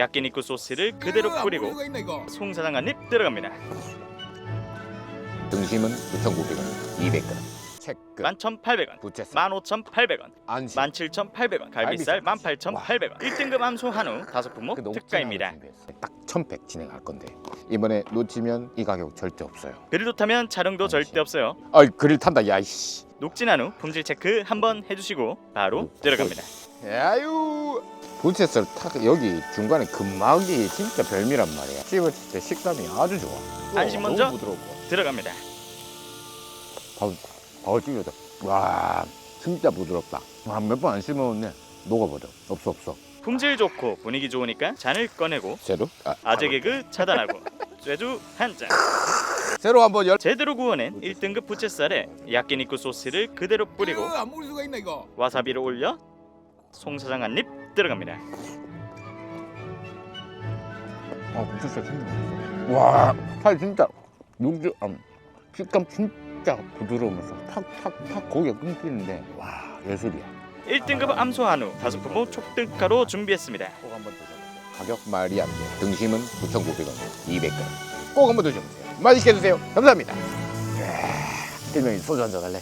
야끼니쿠 소스를 그대로 뿌리고 송사장 한 입 들어갑니다. 등심은 9,900원, 200g. 체크. 11,800원, 부채살. 15,800원, 안심. 17,800원, 갈비살 18,800원, 1등급 암소 한우 다섯 품목 그 특가입니다. 딱 1,100 진행할 건데 이번에 놓치면 이 가격 절대 없어요. 그릴도 타면 촬영도 절대 없어요. 아, 그릴 탄다. 야 이씨. 녹진 한우 품질 체크 한번 해주시고 바로 들어갑니다. 야유. 부채살 탁 여기 중간에 금막이 진짜 별미란 말이야. 씹었을 때 식감이 아주 좋아. 안심 너무 먼저? 부드럽고. 들어갑니다. 바로 바로 찔려져. 와, 진짜 부드럽다. 몇번 안 씹어먹네. 녹아버려. 없어 없어. 품질 좋고 분위기 좋으니까 잔을 꺼내고 새로? 아, 아재 개그 차단하고 쇠주 한 잔. 새로 한번 열. 제대로 구워낸 1등급 부채살에 야끼니쿠 소스를 그대로 뿌리고 안 먹을 수가 있나 이거? 와사비를 올려 송 사장 한입 들어갑니다. 아, 진짜 맛있어. 와, 살 진짜 육즙, 아, 식감 진짜 부드러우면서 팍팍팍 고기가 끊기는데 와 예술이야. 1등급 암소 한우 다섯 품목 촉등가로 준비했습니다. 꼭 한번 드셔보세요. 가격 말이 안 돼. 등심은 9,900원, 200g. 꼭 한번 드셔보세요. 맛있게 드세요. 감사합니다. 일명이 소주 한잔 할래?